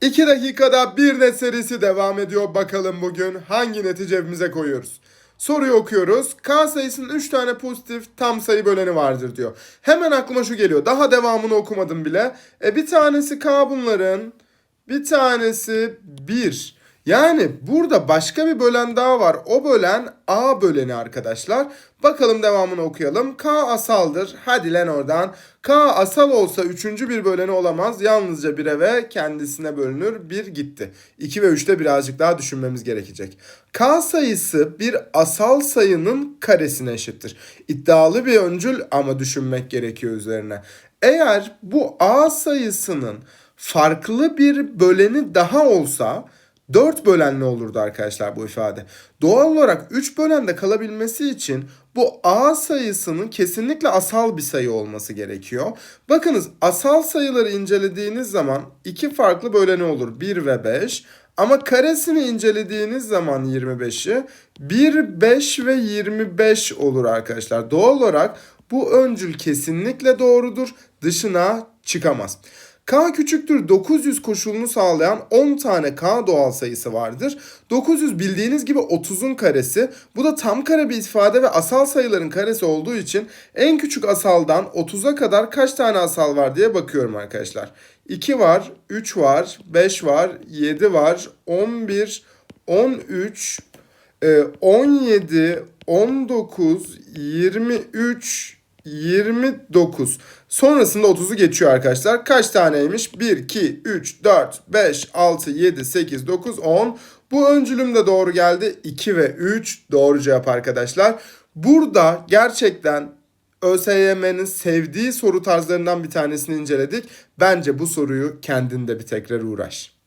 2 dakikada bir net serisi devam ediyor. Bakalım bugün hangi neti cebimize koyuyoruz. Soruyu okuyoruz. K sayısının 3 tane pozitif tam sayı böleni vardır diyor. Hemen aklıma şu geliyor. Daha devamını okumadım bile. E bir tanesi K bunların. Bir tanesi 1. Yani burada başka bir bölen daha var. O bölen A böleni arkadaşlar. Bakalım devamını okuyalım. K asaldır. Hadi lan oradan. K asal olsa üçüncü bir böleni olamaz. Yalnızca 1'e ve kendisine bölünür. 1 gitti. 2 ve 3'te birazcık daha düşünmemiz gerekecek. K sayısı bir asal sayının karesine eşittir. İddialı bir öncül ama düşünmek gerekiyor üzerine. Eğer bu A sayısının farklı bir böleni daha olsa 4 bölenli olurdu arkadaşlar bu ifade. Doğal olarak 3 bölende kalabilmesi için bu A sayısının kesinlikle asal bir sayı olması gerekiyor. Bakınız asal sayıları incelediğiniz zaman iki farklı böleni olur 1 ve 5. Ama karesini incelediğiniz zaman 25'i 1, 5 ve 25 olur arkadaşlar. Doğal olarak bu öncül kesinlikle doğrudur. Dışına çıkamaz. K küçüktür 900 koşulunu sağlayan 10 tane K doğal sayısı vardır. 900 bildiğiniz gibi 30'un karesi. Bu da tam kare bir ifade ve asal sayıların karesi olduğu için en küçük asaldan 30'a kadar kaç tane asal var diye bakıyorum arkadaşlar. 2 var, 3 var, 5 var, 7 var, 11, 13, e, 17, 19, 23, 29. Sonrasında 30'u geçiyor arkadaşlar. Kaç taneymiş? 1, 2, 3, 4, 5, 6, 7, 8, 9, 10. Bu öncülüm de doğru geldi. 2 ve 3 doğru cevap arkadaşlar. Burada gerçekten ÖSYM'nin sevdiği soru tarzlarından bir tanesini inceledik. Bence bu soruyu kendinde bir tekrar uğraş.